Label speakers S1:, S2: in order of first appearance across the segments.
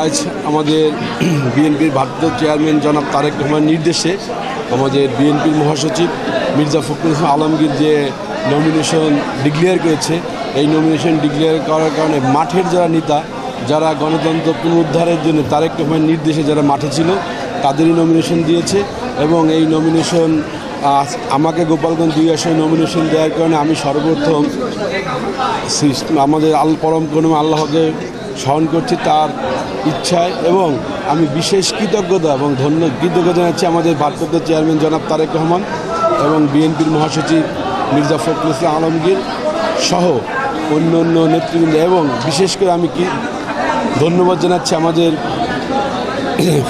S1: আজ আমাদের বিএনপির ভারপ্রাপ্ত চেয়ারম্যান জনাব তারেক রহমান নির্দেশে আমাদের বিএনপির মহাসচিব মির্জা ফখরুল ইসলাম আলমগীর যে নমিনেশন ডিক্লেয়ার করেছে, এই নমিনেশন ডিক্লেয়ার করার কারণে মাঠের যারা নেতা, যারা গণতন্ত্র পুনরুদ্ধারের জন্য তারেক রহমান নির্দেশে যারা মাঠে ছিল, তাদেরই নমিনেশন দিয়েছে এবং এই নমিনেশন আমাকে গোপালগঞ্জ দুই আসনে নমিনেশন দেওয়ার কারণে আমি সর্বপ্রথম আমাদের আল পরম কোনো আল্লাহকে স্মরণ করছি তার ইচ্ছায় এবং আমি বিশেষ কৃতজ্ঞতা এবং ধন্য কৃতজ্ঞতা জানাচ্ছি আমাদের ভারপ্রাপ্ত চেয়ারম্যান জনাব তারেক রহমান এবং বিএনপির মহাসচিব মির্জা ফখরুল ইসলাম আলমগীর সহ অন্য অন্য নেতৃবৃন্দ এবং বিশেষ করে আমি কি ধন্যবাদ জানাচ্ছি আমাদের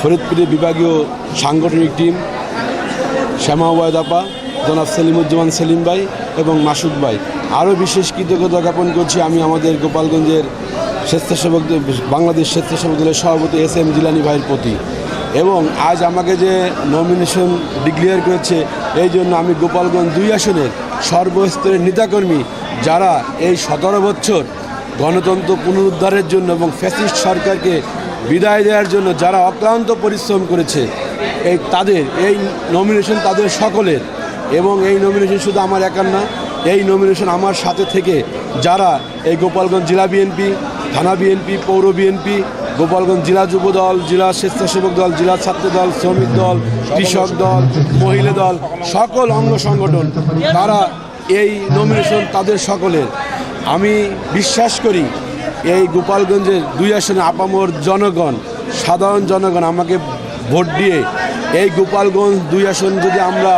S1: ফরিদপুরের বিভাগীয় সাংগঠনিক টিম শ্যামা ওয়াদ আপা, জনাব সেলিমুজ্জামান সেলিম ভাই এবং মাসুদ ভাই। আরও বিশেষ কৃতজ্ঞতা জ্ঞাপন করছি আমি আমাদের গোপালগঞ্জের স্বেচ্ছাসেবক বাংলাদেশ স্বেচ্ছাসেবক দলের সভাপতি এস এম জিলানি ভাইয়ের প্রতি। এবং আজ আমাকে যে নমিনেশন ডিক্লেয়ার করেছে, এই জন্য আমি গোপালগঞ্জ দুই আসনের সর্বস্তরের নেতাকর্মী যারা এই সতেরো বছর গণতন্ত্র পুনরুদ্ধারের জন্য এবং ফ্যাসিস্ট সরকারকে বিদায় দেওয়ার জন্য যারা অক্লান্ত পরিশ্রম করেছে, এই তাদের, এই নমিনেশন তাদের সকলের। এবং এই নমিনেশন শুধু আমার একার না, এই নমিনেশন আমার সাথে থেকে যারা এই গোপালগঞ্জ জেলা বিএনপি থানা বিএনপি, পৌর বিএনপি, গোপালগঞ্জ জেলা যুব দল, জেলা স্বেচ্ছাসেবক দল, জেলা ছাত্র দল, শ্রমিক দল, কৃষক দল, মহিলা দল, সকল অঙ্গ সংগঠন, তারা এই নমিনেশন তাদের সকলের। আমি বিশ্বাস করি, এই গোপালগঞ্জের দুই আসনে আপামর জনগণ, সাধারণ জনগণ আমাকে ভোট দিয়ে, এই গোপালগঞ্জ দুই আসন যদি আমরা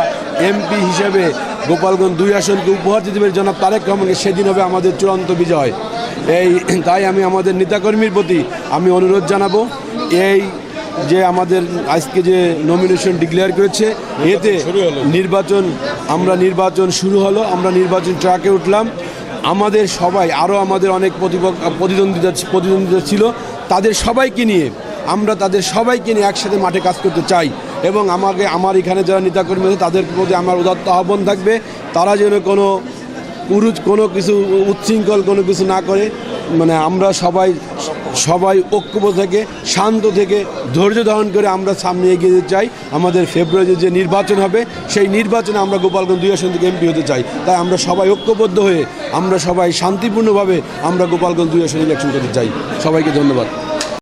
S1: এমপি হিসেবে গোপালগঞ্জ দুই আসনকে উপহার দিতে পারি জনাব তারেক রহমানকে সেদিন হবে আমাদের চূড়ান্ত বিজয়। এই, তাই আমি আমাদের নেতাকর্মীর প্রতি আমি অনুরোধ জানাব, এই যে আমাদের আজকে যে নমিনেশন ডিক্লেয়ার করেছে, এতে নির্বাচন, আমরা নির্বাচন শুরু হলো, আমরা নির্বাচন ট্রাকে উঠলাম। আমাদের সবাই আরও আমাদের অনেক প্রতিদ্বন্দ্বিতা প্রতিদ্বন্দ্বিতা ছিল। তাদের সবাইকে নিয়ে, আমরা তাদের সবাইকে নিয়ে একসাথে মাঠে কাজ করতে চাই। এবং আমাকে, আমার এখানে যারা নেতাকর্মী আছে, তাদের প্রতি আমার উদাত্ত আহ্বান থাকবে। তারা যেন কোনো পুরুষ কোনো কিছু উচ্ছৃঙ্খল কোনো কিছু না করে মানে আমরা সবাই সবাই ঐক্যবদ্ধ থেকে, শান্ত থেকে ধৈর্য ধারণ করে আমরা সামনে এগিয়ে যেতে চাই। আমাদের ফেব্রুয়ারিতে যে নির্বাচন হবে, সেই নির্বাচনে আমরা গোপালগঞ্জ দুই আসন থেকে এমপি হতে চাই। তাই আমরা সবাই ঐক্যবদ্ধ হয়ে, আমরা সবাই শান্তিপূর্ণভাবে আমরা গোপালগঞ্জ দুই আসন ইলেকশন করতে চাই। সবাইকে ধন্যবাদ।